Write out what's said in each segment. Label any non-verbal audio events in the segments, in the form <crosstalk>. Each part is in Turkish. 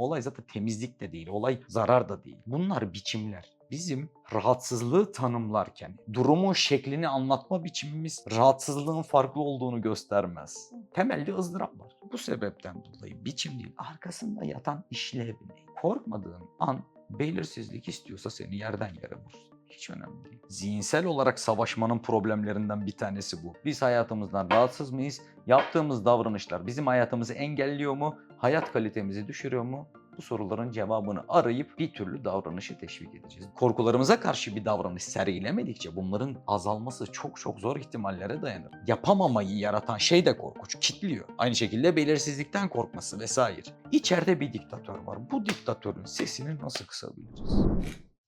olay zaten temizlik de değil, olay zarar da değil. Bunlar biçimler. Bizim rahatsızlığı tanımlarken durumun şeklini anlatma biçimimiz rahatsızlığın farklı olduğunu göstermez. Temelde ızdırap var. Bu sebepten dolayı biçim değil, arkasında yatan işlev ne? Korkmadığın an belirsizlik istiyorsa seni yerden yere vursun. Hiç önemli değil. Zihinsel olarak savaşmanın problemlerinden bir tanesi bu. Biz hayatımızdan rahatsız mıyız? Yaptığımız davranışlar bizim hayatımızı engelliyor mu? Hayat kalitemizi düşürüyor mu? Bu soruların cevabını arayıp bir türlü davranışı teşvik edeceğiz. Korkularımıza karşı bir davranış sergilemedikçe bunların azalması çok çok zor ihtimallere dayanır. Yapamamayı yaratan şey de korkunç, kitliyor. Aynı şekilde belirsizlikten korkması vesaire. İçeride bir diktatör var. Bu diktatörün sesini nasıl kısabiliriz?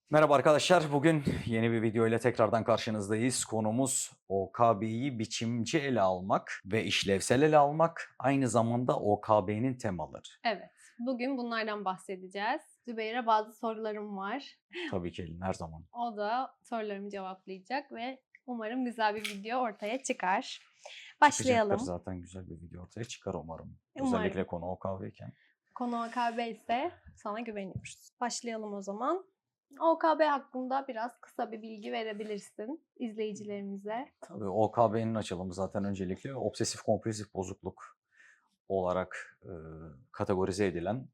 Merhaba arkadaşlar. Bugün yeni bir video ile tekrardan karşınızdayız. Konumuz OKB'yi biçimci ele almak ve işlevsel ele almak. Aynı zamanda OKB'nin temaları. Evet, bugün bunlardan bahsedeceğiz. Zübeyir'e bazı sorularım var. Tabii ki Elin her zaman. <laughs> O da sorularımı cevaplayacak ve umarım güzel bir video ortaya çıkar. Başlayalım. Çıkacaktır zaten güzel bir video ortaya çıkar umarım. Umarım. Özellikle konu OKB iken. Konu OKB ise sana güveniyoruz. Başlayalım o zaman. OKB hakkında biraz kısa bir bilgi verebilirsin izleyicilerimize. Tabii OKB'nin açılımı zaten öncelikle obsesif kompulsif bozukluk olarak e, kategorize edilen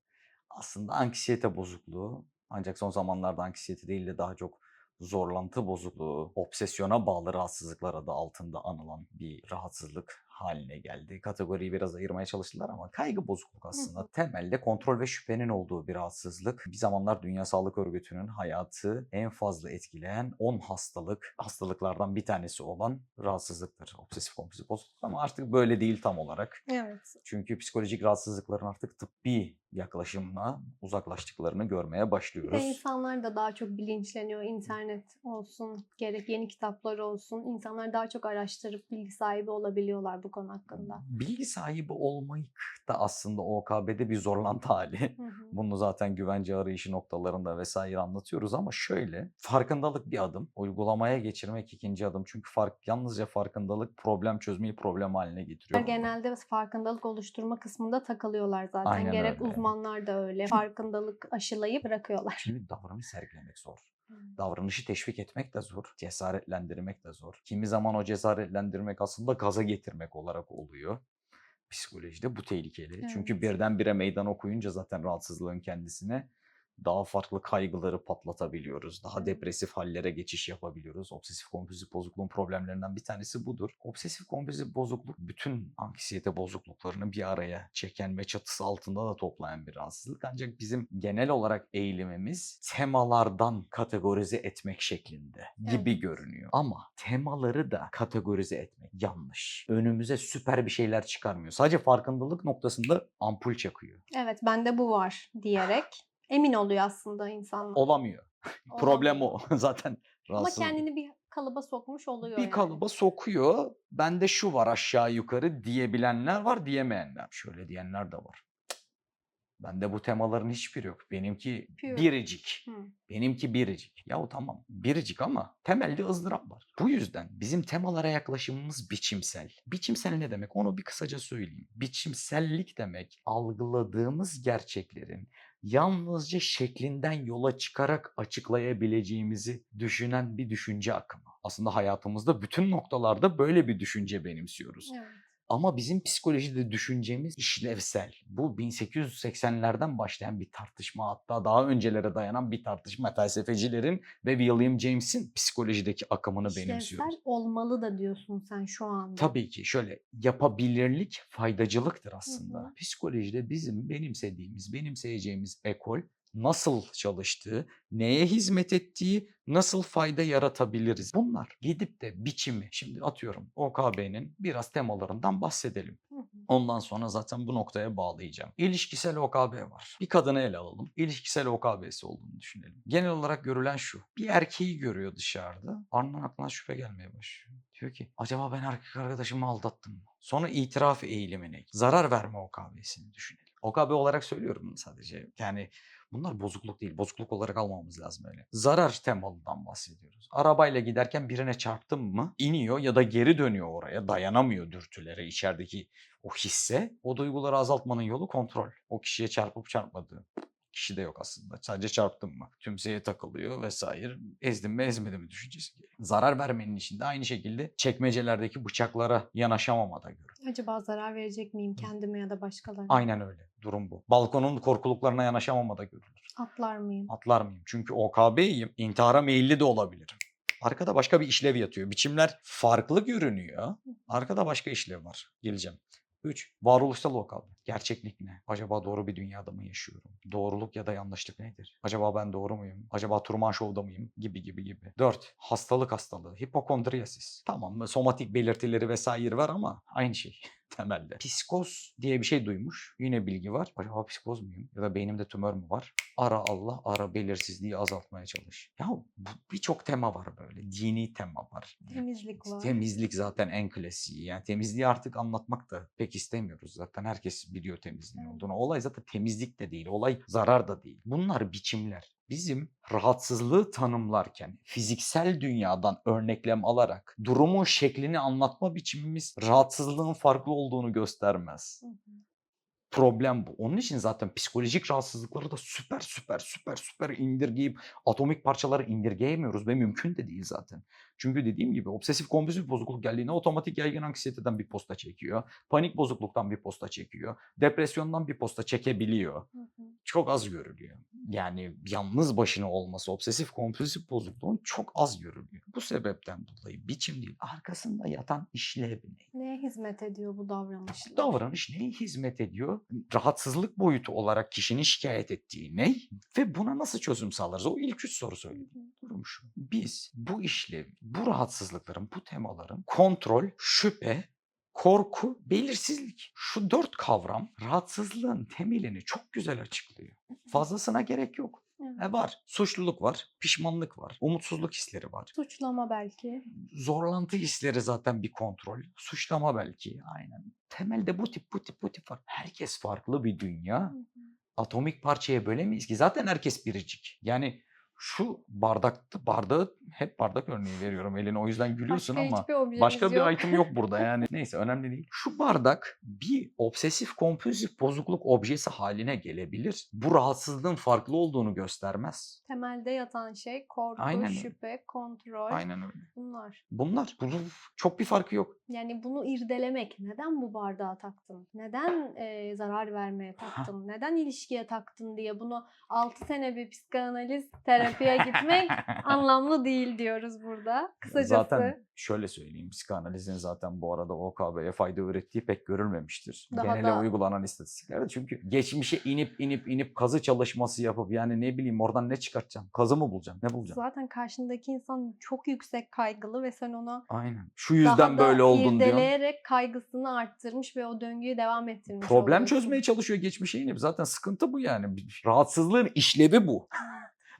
aslında anksiyete bozukluğu. Ancak son zamanlarda anksiyete değil de daha çok zorlantı bozukluğu, obsesyona bağlı rahatsızlıklar adı altında anılan bir rahatsızlık haline geldi. Kategoriyi biraz ayırmaya çalıştılar ama kaygı bozukluk aslında. Temelde kontrol ve şüphenin olduğu bir rahatsızlık. Bir zamanlar Dünya Sağlık Örgütü'nün hayatı en fazla etkileyen 10 hastalık, hastalıklardan bir tanesi olan rahatsızlıktır. Obsesif kompulsif bozukluk ama artık böyle değil tam olarak. Evet. Çünkü psikolojik rahatsızlıkların artık tıbbi yaklaşımla uzaklaştıklarını görmeye Bir de başlıyoruz. insanlar da daha çok bilinçleniyor. İnternet olsun, gerek yeni kitaplar olsun. İnsanlar daha çok araştırıp bilgi sahibi olabiliyorlar bu konu hakkında. Bilgi sahibi olmak da aslında OKB'de bir zorlantı <laughs> hali. Hı hı. Bunu zaten güvence arayışı noktalarında vesaire anlatıyoruz ama şöyle farkındalık bir adım, uygulamaya geçirmek ikinci adım. Çünkü fark yalnızca farkındalık problem çözmeyi problem haline getiriyor. Genelde farkındalık oluşturma kısmında takılıyorlar zaten. Aynen Gerek öyle. Uzmanlar da öyle. Farkındalık aşılayıp bırakıyorlar. Şimdi davranış sergilemek zor. Davranışı teşvik etmek de zor, cesaretlendirmek de zor. Kimi zaman o cesaretlendirmek aslında gaza getirmek olarak oluyor. Psikolojide bu tehlikeli. Çünkü Evet. birdenbire meydan okuyunca zaten rahatsızlığın kendisine daha farklı kaygıları patlatabiliyoruz. Daha depresif hallere geçiş yapabiliyoruz. Obsesif kompulsif bozukluğun problemlerinden bir tanesi budur. Obsesif kompulsif bozukluk bütün anksiyete bozukluklarını bir araya çeken ve çatısı altında da toplayan bir rahatsızlık. Ancak bizim genel olarak eğilimimiz temalardan kategorize etmek şeklinde gibi Evet. görünüyor. Ama temaları da kategorize etmek yanlış. Önümüze süper bir şeyler çıkarmıyor. Sadece farkındalık noktasında ampul çakıyor. Evet bende bu var diyerek emin oluyor aslında insanlar. Olamıyor. <laughs> Problem o. Olamıyor. <laughs> Zaten Ama kendini bir kalıba sokmuş oluyor bir yani. kalıba sokuyor. Bende şu var aşağı yukarı diyebilenler var, diyemeyenler. Şöyle diyenler de var. Bende bu temaların hiçbiri yok. Benimki Pure. biricik. Hı. Benimki biricik. Yahu tamam biricik ama temelde ızdırap var. Bu yüzden bizim temalara yaklaşımımız biçimsel. Biçimsel ne demek? Onu bir kısaca söyleyeyim. Biçimsellik demek algıladığımız gerçeklerin yalnızca şeklinden yola çıkarak açıklayabileceğimizi düşünen bir düşünce akımı. Aslında hayatımızda bütün noktalarda böyle bir düşünce benimsiyoruz. Evet. Ama bizim psikolojide düşüncemiz işlevsel. Bu 1880'lerden başlayan bir tartışma hatta daha öncelere dayanan bir tartışma felsefecilerin ve William James'in psikolojideki akımını benimsiyoruz. İşlevsel olmalı da diyorsun sen şu anda. Tabii ki şöyle yapabilirlik faydacılıktır aslında. hı. Psikolojide bizim benimsediğimiz, benimseyeceğimiz ekol nasıl çalıştığı, neye hizmet ettiği, nasıl fayda yaratabiliriz. Bunlar gidip de biçimi, şimdi atıyorum OKB'nin biraz temalarından bahsedelim. Ondan sonra zaten bu noktaya bağlayacağım. İlişkisel OKB var. Bir kadını ele alalım. İlişkisel OKB'si olduğunu düşünelim. Genel olarak görülen şu. Bir erkeği görüyor dışarıda. Ardından aklına şüphe gelmeye başlıyor. Diyor ki acaba ben erkek arkadaşımı aldattım mı? Sonra itiraf eğilimine, zarar verme OKB'sini düşünelim. OKB olarak söylüyorum bunu sadece. Yani bunlar bozukluk değil. Bozukluk olarak almamamız lazım öyle. Zarar temalıdan bahsediyoruz. Arabayla giderken birine çarptım mı iniyor ya da geri dönüyor oraya. Dayanamıyor dürtülere içerideki o hisse. O duyguları azaltmanın yolu kontrol. O kişiye çarpıp çarpmadığı. Kişi de yok aslında. Sadece çarptın mı? Tümseye takılıyor vesaire. Ezdin mi ezmedi mi düşüncesi geliyor. Zarar vermenin içinde aynı şekilde çekmecelerdeki bıçaklara yanaşamamada görün. Acaba zarar verecek miyim kendime ya da başkalarına? Aynen öyle. Durum bu. Balkonun korkuluklarına yanaşamamada görülür. Atlar mıyım? Atlar mıyım? Çünkü OKB'yim. İntihara meyilli de olabilirim. Arkada başka bir işlev yatıyor. Biçimler farklı görünüyor. Arkada başka işlev var. Geleceğim. 3. Varoluşsal OKB. Gerçeklik ne? Acaba doğru bir dünyada mı yaşıyorum? Doğruluk ya da yanlışlık nedir? Acaba ben doğru muyum? Acaba Truman Show'da mıyım? Gibi gibi gibi. 4. Hastalık hastalığı. Hipokondriyasis. Tamam somatik belirtileri vesaire var ama aynı şey <laughs> temelde. Psikoz diye bir şey duymuş. Yine bilgi var. Acaba psikoz muyum? Ya da beynimde tümör mü var? Ara Allah, ara belirsizliği azaltmaya çalış. Ya birçok tema var böyle. Dini tema var. Temizlik var. Temizlik zaten en klasiği. Yani temizliği artık anlatmak da pek istemiyoruz zaten. Herkes biliyor temizliğin olduğunu. Olay zaten temizlik de değil. Olay zarar da değil. Bunlar biçimler. Bizim rahatsızlığı tanımlarken fiziksel dünyadan örneklem alarak durumun şeklini anlatma biçimimiz rahatsızlığın farklı olduğunu göstermez. Hı hı. Problem bu. Onun için zaten psikolojik rahatsızlıkları da süper süper süper süper indirgeyip atomik parçaları indirgeyemiyoruz ve mümkün de değil zaten. Çünkü dediğim gibi obsesif kompulsif bozukluk geldiğinde otomatik yaygın anksiyeteden bir posta çekiyor. Panik bozukluktan bir posta çekiyor. Depresyondan bir posta çekebiliyor. Hı hı. Çok az görülüyor. Yani yalnız başına olması obsesif kompulsif bozukluğun çok az görülüyor. Bu sebepten dolayı biçim değil arkasında yatan işlev ne? Neye hizmet ediyor bu davranışlar? davranış neye hizmet ediyor? Rahatsızlık boyutu olarak kişinin şikayet ettiği ne? Ve buna nasıl çözüm sağlarız? O ilk üç soru söyledim. Durum şu. Biz bu işlevi, bu rahatsızlıkların, bu temaların kontrol, şüphe, korku, belirsizlik. Şu dört kavram rahatsızlığın temelini çok güzel açıklıyor. Fazlasına gerek yok. Evet. E var. Suçluluk var, pişmanlık var, umutsuzluk hisleri var. Suçlama belki. Zorlantı hisleri zaten bir kontrol. Suçlama belki. Aynen. Temelde bu tip bu tip bu tip var. Herkes farklı bir dünya. Hı hı. Atomik parçaya bölemeyiz ki. Zaten herkes biricik. Yani şu bardakta bardağı hep bardak örneği veriyorum eline o yüzden gülüyorsun Başka ama başka yok. bir item yok burada <laughs> yani. Neyse önemli değil. Şu bardak bir obsesif kompulsif bozukluk objesi haline gelebilir. Bu rahatsızlığın farklı olduğunu göstermez. Temelde yatan şey korku, Aynen öyle. şüphe, kontrol. Aynen öyle. Bunlar. Bunlar. Bunun çok bir farkı yok. Yani bunu irdelemek. Neden bu bardağa taktın? Neden e, zarar vermeye taktın? Neden ilişkiye taktın diye bunu 6 sene bir psikanaliz terapiye gitmek <laughs> anlamlı değil diyoruz burada. Kısacası. Zaten şöyle söyleyeyim psikanalizin zaten bu arada OKB'ye fayda ürettiği pek görülmemiştir. Daha Genele da- uygulanan istatistiklerde çünkü geçmişe inip inip inip kazı çalışması yapıp yani ne bileyim oradan ne çıkartacaksın? Kazı mı bulacaksın? Ne bulacaksın? Zaten karşındaki insan çok yüksek kaygılı ve sen ona Aynen. Şu yüzden daha da böyle oldun diyor. kaygısını arttırmış ve o döngüyü devam ettirmiş Problem oluyorsun. çözmeye çalışıyor geçmişe inip. Zaten sıkıntı bu yani. Rahatsızlığın işlevi bu.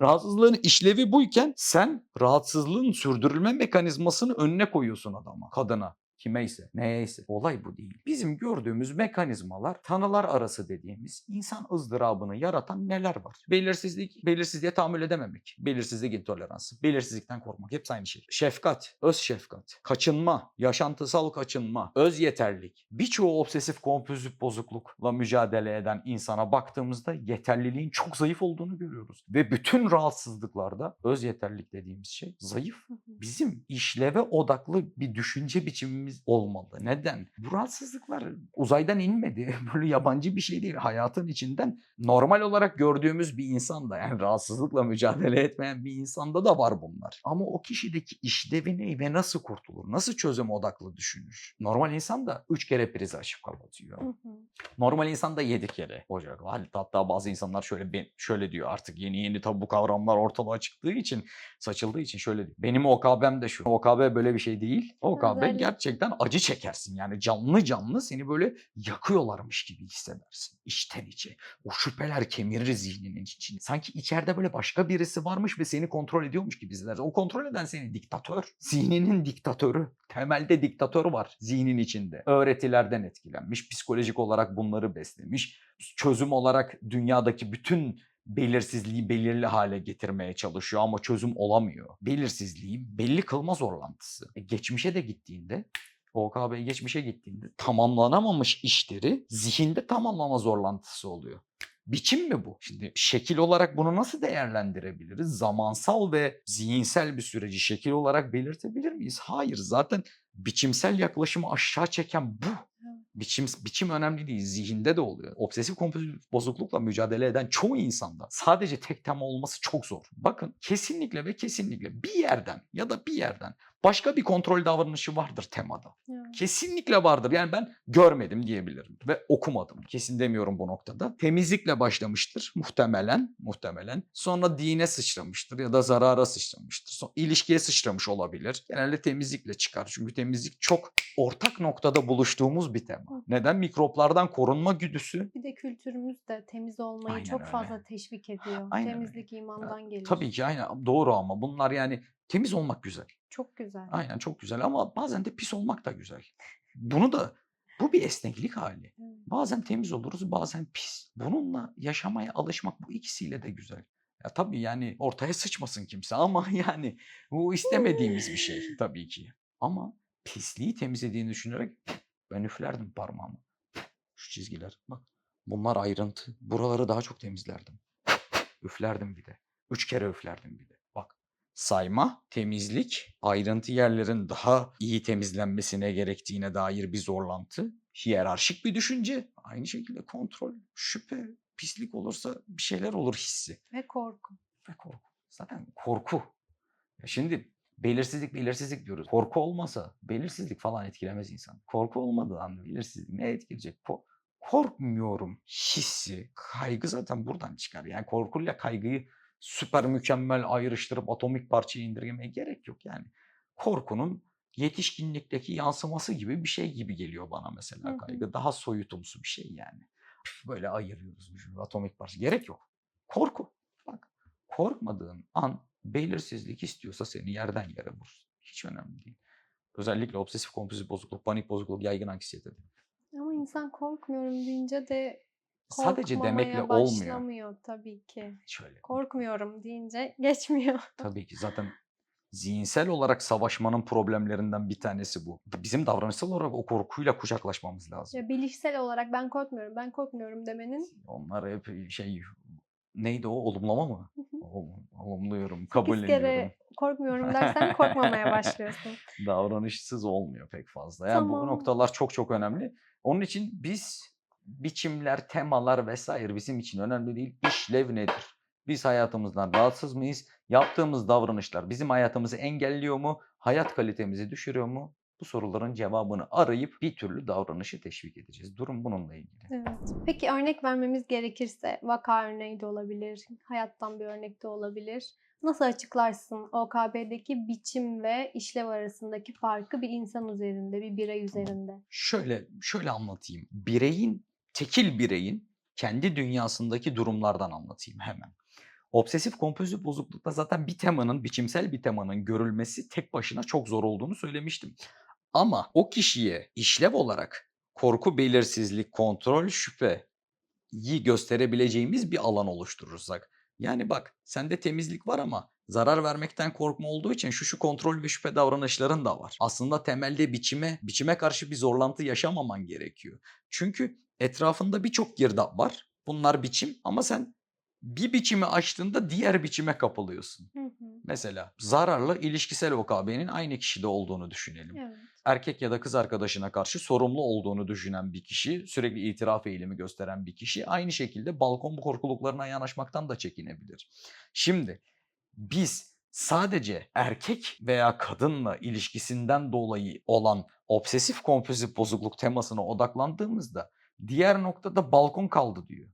Rahatsızlığın işlevi buyken sen rahatsızlığın sürdürülme mekanizmasını önüne koyuyorsun adama, kadına. Kimeyse, neyse. Olay bu değil. Bizim gördüğümüz mekanizmalar tanılar arası dediğimiz insan ızdırabını yaratan neler var? Belirsizlik, belirsizliğe tahammül edememek. Belirsizlik intoleransı, belirsizlikten korkmak. Hepsi aynı şey. Şefkat, öz şefkat, kaçınma, yaşantısal kaçınma, öz yeterlik. Birçoğu obsesif kompulsif bozuklukla mücadele eden insana baktığımızda yeterliliğin çok zayıf olduğunu görüyoruz. Ve bütün rahatsızlıklarda öz yeterlilik dediğimiz şey zayıf bizim işleve odaklı bir düşünce biçimimiz olmalı. Neden? Bu rahatsızlıklar uzaydan inmedi. <laughs> Böyle yabancı bir şey değil. Hayatın içinden normal olarak gördüğümüz bir insanda yani rahatsızlıkla mücadele etmeyen bir insanda da var bunlar. Ama o kişideki işlevi ne ve nasıl kurtulur? Nasıl çözüm odaklı düşünür? Normal insan da 3 kere prizi açıp kapatıyor. Hı hı. Normal insan da 7 kere olacak. Hatta bazı insanlar şöyle şöyle diyor artık yeni yeni tabi bu kavramlar ortalığa çıktığı için saçıldığı için şöyle diyor. Benim OKB'm de şu. OKB böyle bir şey değil. OKB Özellikle- gerçekten acı çekersin. Yani canlı canlı seni böyle yakıyorlarmış gibi hissedersin. içten içe. O şüpheler kemirir zihninin içini. Sanki içeride böyle başka birisi varmış ve seni kontrol ediyormuş gibi hissedersin. O kontrol eden seni diktatör. Zihninin diktatörü. Temelde diktatör var zihnin içinde. Öğretilerden etkilenmiş. Psikolojik olarak bunları beslemiş. Çözüm olarak dünyadaki bütün belirsizliği belirli hale getirmeye çalışıyor ama çözüm olamıyor. Belirsizliği belli kılma zorlantısı. E, geçmişe de gittiğinde OKB geçmişe gittiğinde tamamlanamamış işleri zihinde tamamlama zorlantısı oluyor. Biçim mi bu? Şimdi şekil olarak bunu nasıl değerlendirebiliriz? Zamansal ve zihinsel bir süreci şekil olarak belirtebilir miyiz? Hayır. Zaten biçimsel yaklaşımı aşağı çeken bu. Biçim, biçim önemli değil. Zihinde de oluyor. Obsesif kompulsif bozuklukla mücadele eden çoğu insanda sadece tek tema olması çok zor. Bakın kesinlikle ve kesinlikle bir yerden ya da bir yerden başka bir kontrol davranışı vardır temada. Evet. Kesinlikle vardır. Yani ben görmedim diyebilirim ve okumadım. Kesin demiyorum bu noktada. Temizlikle başlamıştır muhtemelen, muhtemelen. Sonra dine sıçramıştır ya da zarara sıçramıştır. Sonra ilişkiye sıçramış olabilir. Genelde temizlikle çıkar. Çünkü temizlik çok ortak noktada buluştuğumuz bir tema. Hı. Neden? Mikroplardan korunma güdüsü. Bir de kültürümüz de temiz olmayı Aynen çok öyle. fazla teşvik ediyor. Aynen öyle. Temizlik imandan gelir. Tabii ki aynen doğru ama bunlar yani temiz olmak güzel. Çok güzel. Aynen çok güzel ama bazen de pis olmak da güzel. Bunu da bu bir esneklik hali. Bazen temiz oluruz, bazen pis. Bununla yaşamaya alışmak bu ikisiyle de güzel. Ya tabii yani ortaya sıçmasın kimse ama <laughs> yani bu istemediğimiz bir şey <laughs> tabii ki. Ama pisliği temizlediğini düşünerek ben üflerdim parmağımı. Şu çizgiler bak bunlar ayrıntı. Buraları daha çok temizlerdim. Üflerdim bir de. Üç kere üflerdim bir de. Sayma, temizlik, ayrıntı yerlerin daha iyi temizlenmesine gerektiğine dair bir zorlantı, hiyerarşik bir düşünce, aynı şekilde kontrol, şüphe, pislik olursa bir şeyler olur hissi Ve korku. ve korku. Zaten korku. Ya şimdi belirsizlik belirsizlik diyoruz. Korku olmasa belirsizlik falan etkilemez insan. Korku olmadığı anda belirsizlik ne etkileyecek? Ko- korkmuyorum hissi, kaygı zaten buradan çıkar. Yani korkuyla kaygıyı süper mükemmel ayrıştırıp atomik parçaya indirgemeye gerek yok. Yani korkunun yetişkinlikteki yansıması gibi bir şey gibi geliyor bana Hı mesela hı. kaygı. Daha soyutumsu bir şey yani. Böyle ayırıyoruz atomik parça. Gerek yok. Korku. Bak korkmadığın an belirsizlik istiyorsa seni yerden yere vurur. Hiç önemli değil. Özellikle obsesif kompulsif bozukluk, panik bozukluk, yaygın anksiyete. Ama insan korkmuyorum deyince de Sadece demekle olmuyor. başlamıyor tabii ki. Şöyle. Korkmuyorum deyince <laughs> geçmiyor. Tabii ki zaten zihinsel olarak savaşmanın problemlerinden bir tanesi bu. Bizim davranışsal olarak o korkuyla kucaklaşmamız lazım. Ya bilişsel olarak ben korkmuyorum, ben korkmuyorum demenin Onlar hep şey neydi o olumlama mı? Olumluyorum, sekiz kabulleniyorum. kere korkmuyorum <laughs> dersen korkmamaya başlıyorsun. davranışsız olmuyor pek fazla. Yani bu Tamam. noktalar çok çok önemli. Onun için biz biçimler, temalar vesaire bizim için önemli değil. İşlev nedir? Biz hayatımızdan rahatsız mıyız? Yaptığımız davranışlar bizim hayatımızı engelliyor mu? Hayat kalitemizi düşürüyor mu? Bu soruların cevabını arayıp bir türlü davranışı teşvik edeceğiz. Durum bununla ilgili. Evet. Peki örnek vermemiz gerekirse vaka örneği de olabilir, hayattan bir örnek de olabilir. Nasıl açıklarsın OKB'deki biçim ve işlev arasındaki farkı bir insan üzerinde, bir birey üzerinde? Şöyle şöyle anlatayım. Bireyin, tekil bireyin kendi dünyasındaki durumlardan anlatayım hemen. Obsesif kompulsif bozuklukta zaten bir temanın, biçimsel bir temanın görülmesi tek başına çok zor olduğunu söylemiştim. Ama o kişiye işlev olarak korku, belirsizlik, kontrol, şüpheyi gösterebileceğimiz bir alan oluşturursak. Yani bak sende temizlik var ama zarar vermekten korkma olduğu için şu şu kontrol ve şüphe davranışların da var. Aslında temelde biçime, biçime karşı bir zorlantı yaşamaman gerekiyor. Çünkü etrafında birçok girdap var. Bunlar biçim ama sen bir biçimi açtığında diğer biçime kapılıyorsun. Hı hı. Mesela zararlı ilişkisel OKB'nin aynı kişide olduğunu düşünelim. Evet. Erkek ya da kız arkadaşına karşı sorumlu olduğunu düşünen bir kişi, sürekli itiraf eğilimi gösteren bir kişi aynı şekilde balkon bu korkuluklarına yanaşmaktan da çekinebilir. Şimdi biz sadece erkek veya kadınla ilişkisinden dolayı olan obsesif kompulsif bozukluk temasına odaklandığımızda diğer noktada balkon kaldı diyor.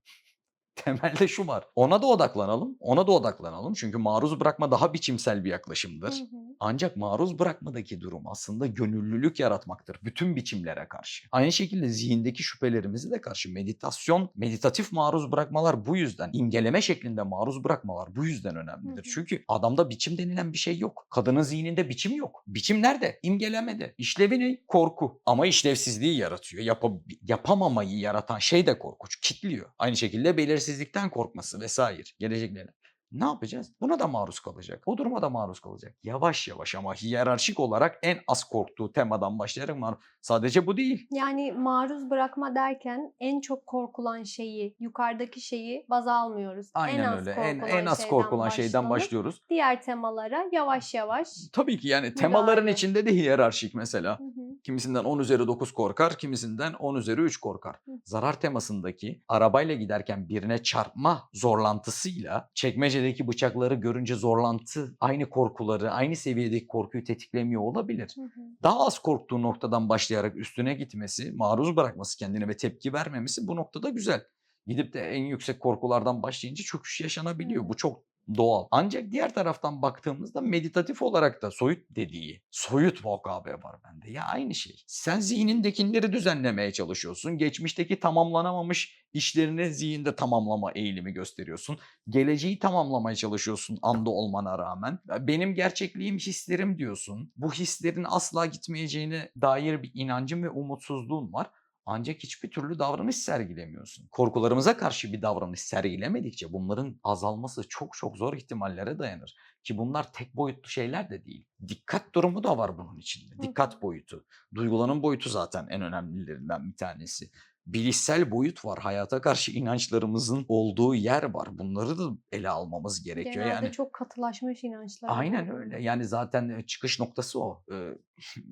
Temelde şu var. Ona da odaklanalım. Ona da odaklanalım. Çünkü maruz bırakma daha biçimsel bir yaklaşımdır. Hı hı. Ancak maruz bırakmadaki durum aslında gönüllülük yaratmaktır bütün biçimlere karşı. Aynı şekilde zihindeki şüphelerimize de karşı meditasyon, meditatif maruz bırakmalar bu yüzden, imgeleme şeklinde maruz bırakmalar bu yüzden önemlidir. Hı hı. Çünkü adamda biçim denilen bir şey yok. Kadının zihninde biçim yok. Biçim nerede? İmgelemede. İşlevi ne? Korku. Ama işlevsizliği yaratıyor. Yapa- yapamamayı yaratan şey de korkunç. Kitliyor. Aynı şekilde belirsizlikten korkması vesaire. Geleceklerine. Ne yapacağız? Buna da maruz kalacak. O duruma da maruz kalacak. Yavaş yavaş ama hiyerarşik olarak en az korktuğu temadan başlayarak maruz. Sadece bu değil. Yani maruz bırakma derken en çok korkulan şeyi, yukarıdaki şeyi baz almıyoruz. Aynen en az öyle. En, korkulan en az şeyden korkulan şeyden başlıyoruz. Diğer temalara yavaş yavaş. Tabii ki yani temaların Müdahale. içinde de hiyerarşik mesela. Hı hı. Kimisinden 10 üzeri 9 korkar, kimisinden 10 üzeri 3 korkar. Hı. Zarar temasındaki arabayla giderken birine çarpma zorlantısıyla çekmecedeki bıçakları görünce zorlantı aynı korkuları, aynı seviyedeki korkuyu tetiklemiyor olabilir. Hı hı. Daha az korktuğu noktadan başlayarak üstüne gitmesi, maruz bırakması kendine ve tepki vermemesi bu noktada güzel. Gidip de en yüksek korkulardan başlayınca çöküş yaşanabiliyor. Evet. Bu çok doğal. Ancak diğer taraftan baktığımızda meditatif olarak da soyut dediği, soyut vokabe var bende. Ya aynı şey. Sen zihnindekileri düzenlemeye çalışıyorsun. Geçmişteki tamamlanamamış işlerini zihinde tamamlama eğilimi gösteriyorsun. Geleceği tamamlamaya çalışıyorsun anda olmana rağmen. Benim gerçekliğim hislerim diyorsun. Bu hislerin asla gitmeyeceğine dair bir inancın ve umutsuzluğun var. Ancak hiçbir türlü davranış sergilemiyorsun. Korkularımıza karşı bir davranış sergilemedikçe bunların azalması çok çok zor ihtimallere dayanır. Ki bunlar tek boyutlu şeyler de değil. Dikkat durumu da var bunun içinde. Hı Dikkat boyutu. Duygulanın boyutu zaten en önemlilerinden bir tanesi. Bilişsel boyut var. Hayata karşı inançlarımızın olduğu yer var. Bunları da ele almamız gerekiyor. Genelde yani çok katılaşmış inançlar. Aynen var. öyle. Yani zaten e, çıkış noktası o. Ee,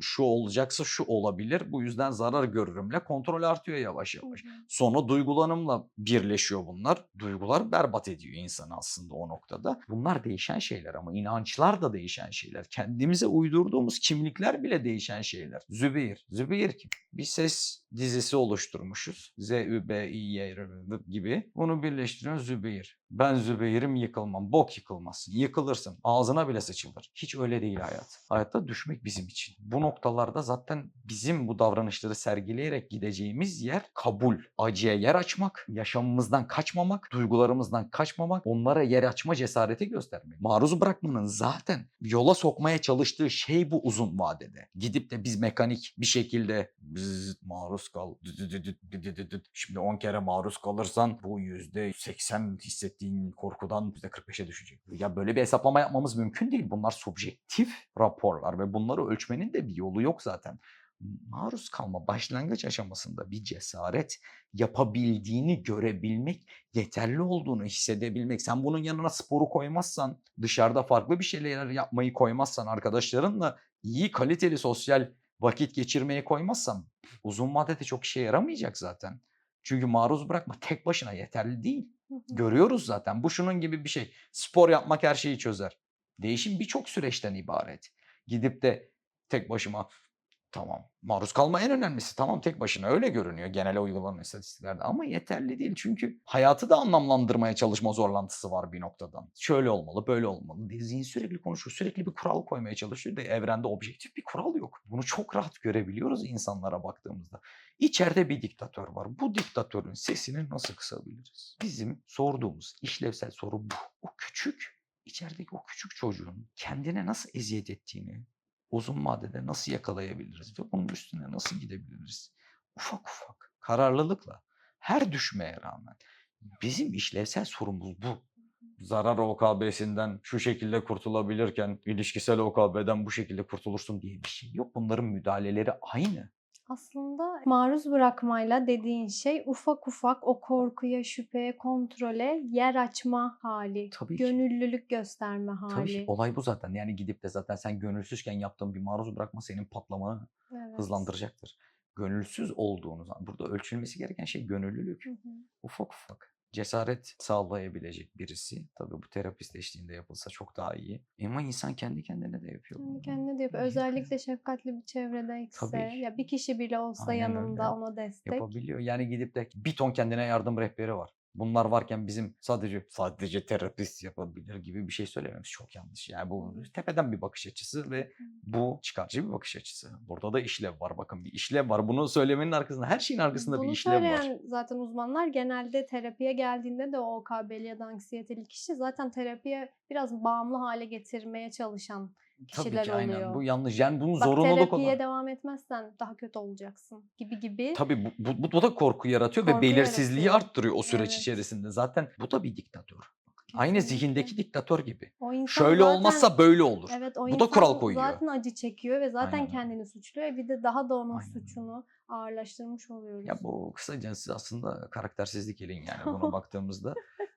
şu olacaksa şu olabilir. Bu yüzden zarar görürümle kontrol artıyor yavaş yavaş. Sonra duygulanımla birleşiyor bunlar. Duygular berbat ediyor insanı aslında o noktada. Bunlar değişen şeyler ama inançlar da değişen şeyler. Kendimize uydurduğumuz kimlikler bile değişen şeyler. Zübeyir. Zübeyir kim? Bir ses dizisi oluşturmuşuz. Z, Ü, B, İ, Y, gibi. Bunu birleştiriyoruz Zübeyir. Ben Zübeyir'im yıkılmam. Bok yıkılmazsın. Yıkılırsın. Ağzına bile sıçılır. Hiç öyle değil hayat. Hayatta düşmek bizim için. Bu noktalarda zaten bizim bu davranışları sergileyerek gideceğimiz yer kabul. Acıya yer açmak, yaşamımızdan kaçmamak, duygularımızdan kaçmamak, onlara yer açma cesareti göstermek. Maruz bırakmanın zaten yola sokmaya çalıştığı şey bu uzun vadede. Gidip de biz mekanik bir şekilde biz maruz kal. Şimdi 10 kere maruz kalırsan bu %80 hissettiğin korkudan %45'e düşecek. Ya böyle bir hesaplama yapmamız mümkün değil. Bunlar subjektif raporlar ve bunları ölçmenin de bir yolu yok zaten. Maruz kalma başlangıç aşamasında bir cesaret yapabildiğini görebilmek, yeterli olduğunu hissedebilmek. Sen bunun yanına sporu koymazsan, dışarıda farklı bir şeyler yapmayı koymazsan, arkadaşlarınla iyi kaliteli sosyal vakit geçirmeyi koymazsan uzun vadede çok işe yaramayacak zaten. Çünkü maruz bırakma tek başına yeterli değil. Görüyoruz zaten. Bu şunun gibi bir şey. Spor yapmak her şeyi çözer. Değişim birçok süreçten ibaret. Gidip de tek başıma tamam maruz kalma en önemlisi. Tamam tek başına öyle görünüyor genel uygulama istatistiklerde ama yeterli değil. Çünkü hayatı da anlamlandırmaya çalışma zorlantısı var bir noktadan. Şöyle olmalı, böyle olmalı diye zihin sürekli konuşuyor. Sürekli bir kural koymaya çalışıyor da evrende objektif bir kural yok. Bunu çok rahat görebiliyoruz insanlara baktığımızda. İçeride bir diktatör var. Bu diktatörün sesini nasıl kısabiliriz? Bizim sorduğumuz işlevsel soru bu. O küçük, içerideki o küçük çocuğun kendine nasıl eziyet ettiğini uzun vadede nasıl yakalayabiliriz ve bunun üstüne nasıl gidebiliriz? Ufak ufak, kararlılıkla, her düşmeye rağmen bizim işlevsel sorumuz bu. Zarar OKB'sinden şu şekilde kurtulabilirken ilişkisel OKB'den bu şekilde kurtulursun diye bir şey yok. Bunların müdahaleleri aynı. Aslında maruz bırakmayla dediğin şey ufak ufak o korkuya, şüpheye, kontrole yer açma hali. Tabii ki. Gönüllülük gösterme hali. Tabii ki olay bu zaten. Yani gidip de zaten sen gönülsüzken yaptığın bir maruz bırakma senin patlamanı Evet. hızlandıracaktır. Gönülsüz olduğunuz an burada ölçülmesi gereken şey gönüllülük. Hı hı. ufak ufak cesaret sağlayabilecek birisi. Tabii bu terapist eşliğinde yapılsa çok daha iyi. Ama insan kendi kendine de yapıyor Kendi bunu. kendine de yapıyor. Özellikle şefkatli bir çevredeyse, Tabii. ya bir kişi bile olsa Aynen yanında öyle. ona destek. yapabiliyor. Yani gidip de bir ton kendine yardım rehberi var. Bunlar varken bizim sadece sadece terapist yapabilir gibi bir şey söylememiz çok yanlış. Yani bu tepeden bir bakış açısı ve bu çıkarcı bir bakış açısı. Burada da işlev var. Bakın bir işlev var. Bunu söylemenin arkasında her şeyin arkasında Bunu bir işlev var. zaten uzmanlar genelde terapiye geldiğinde de o OKB'li ya da anksiyeteli kişi zaten terapiye biraz bağımlı hale getirmeye çalışan Tabii kişiler ki aynen. oluyor. Bu yanlış. Yani bunun Bak zorunluluk terapiye olan. devam etmezsen daha kötü olacaksın gibi gibi. Tabii bu, bu, bu da korku yaratıyor ve Korku belirsizliği yaratıyor. arttırıyor o süreç Evet. içerisinde. Zaten bu da bir diktatör. Aynı zihindeki diktatör gibi. O insan Şöyle zaten- olmazsa böyle olur. Evet, o Bu da kural koyuyor. Zaten acı çekiyor ve zaten Aynen kendini suçluyor. Bir de daha da onun Aynen suçunu ağırlaştırmış oluyoruz. Ya bu kısaca siz aslında karaktersizlik elin yani buna <laughs> baktığımızda.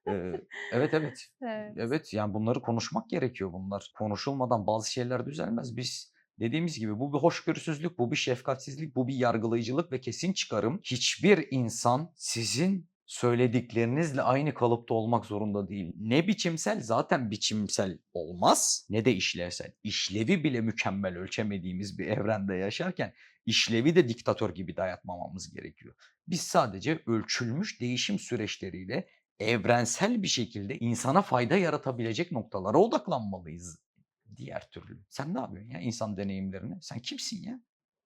Ee, evet evet. Evet. Evet yani bunları konuşmak gerekiyor bunlar. Konuşulmadan bazı şeyler düzelmez. Biz dediğimiz gibi bu bir hoşgörüsüzlük, bu bir şefkatsizlik, bu bir yargılayıcılık ve kesin çıkarım. Hiçbir insan sizin söylediklerinizle aynı kalıpta olmak zorunda değil. Ne biçimsel zaten biçimsel olmaz ne de işlevsel. İşlevi bile mükemmel ölçemediğimiz bir evrende yaşarken işlevi de diktatör gibi dayatmamamız gerekiyor. Biz sadece ölçülmüş değişim süreçleriyle evrensel bir şekilde insana fayda yaratabilecek noktalara odaklanmalıyız diğer türlü. Sen ne yapıyorsun ya insan deneyimlerine? Sen kimsin ya?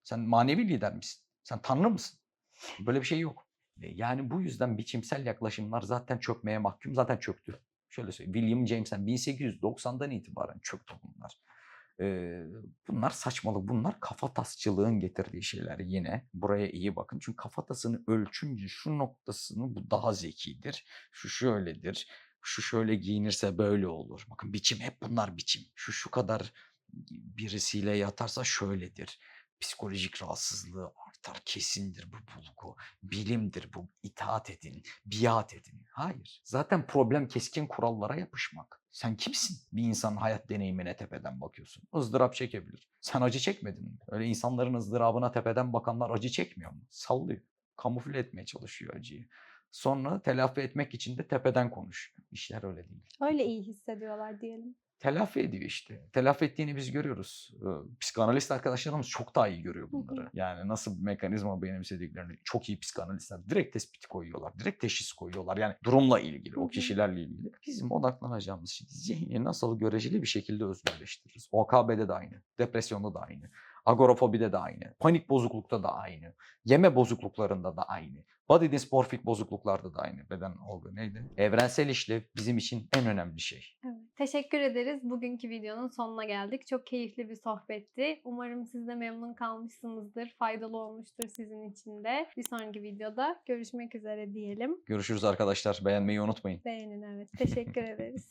Sen manevi lider misin? Sen tanrı mısın? Böyle bir şey yok. Yani bu yüzden biçimsel yaklaşımlar zaten çökmeye mahkum. Zaten çöktü. Şöyle söyleyeyim. William James'ten 1890'dan itibaren çöktü bunlar. Bunlar saçmalık. Bunlar kafatasçılığın getirdiği şeyler yine. Buraya iyi bakın. Çünkü kafatasını ölçünce şu noktasını bu daha zekidir. Şu şöyledir. Şu şöyle giyinirse böyle olur. Bakın biçim hep bunlar biçim. Şu şu kadar birisiyle yatarsa şöyledir. Psikolojik rahatsızlığı artar. Kesindir bu bulgu. Bilimdir bu. İtaat edin. Biat edin. Hayır. Zaten problem keskin kurallara yapışmak. Sen kimsin? Bir insanın hayat deneyimine tepeden bakıyorsun. ızdırap çekebilir. Sen acı çekmedin mi? Öyle insanların ızdırabına tepeden bakanlar acı çekmiyor mu? Sallıyor. Kamufle etmeye çalışıyor acıyı. Sonra telafi etmek için de tepeden konuşuyor. İşler öyle değil. Öyle iyi hissediyorlar diyelim. Telafi ediyor işte. Telafi ettiğini biz görüyoruz. Psikanalist arkadaşlarımız çok daha iyi görüyor bunları. Yani nasıl bir mekanizma benimsediklerini çok iyi psikanalistler direkt tespit koyuyorlar. Direkt teşhis koyuyorlar. Yani durumla ilgili, o kişilerle ilgili. Bizim odaklanacağımız şey zihni nasıl göreceli bir şekilde özgürleştiririz. OKB'de de aynı, depresyonda da aynı, agorafobide de aynı, panik bozuklukta da aynı, yeme bozukluklarında da aynı. Body dysmorphik bozukluklarda da aynı. Beden olgu neydi? Evrensel işlev bizim için en önemli şey. Evet. Teşekkür ederiz. Bugünkü videonun sonuna geldik. Çok keyifli bir sohbetti. Umarım siz de memnun kalmışsınızdır. Faydalı olmuştur sizin için de. Bir sonraki videoda görüşmek üzere diyelim. Görüşürüz arkadaşlar. Beğenmeyi unutmayın. Beğenin evet. Teşekkür <laughs> ederiz.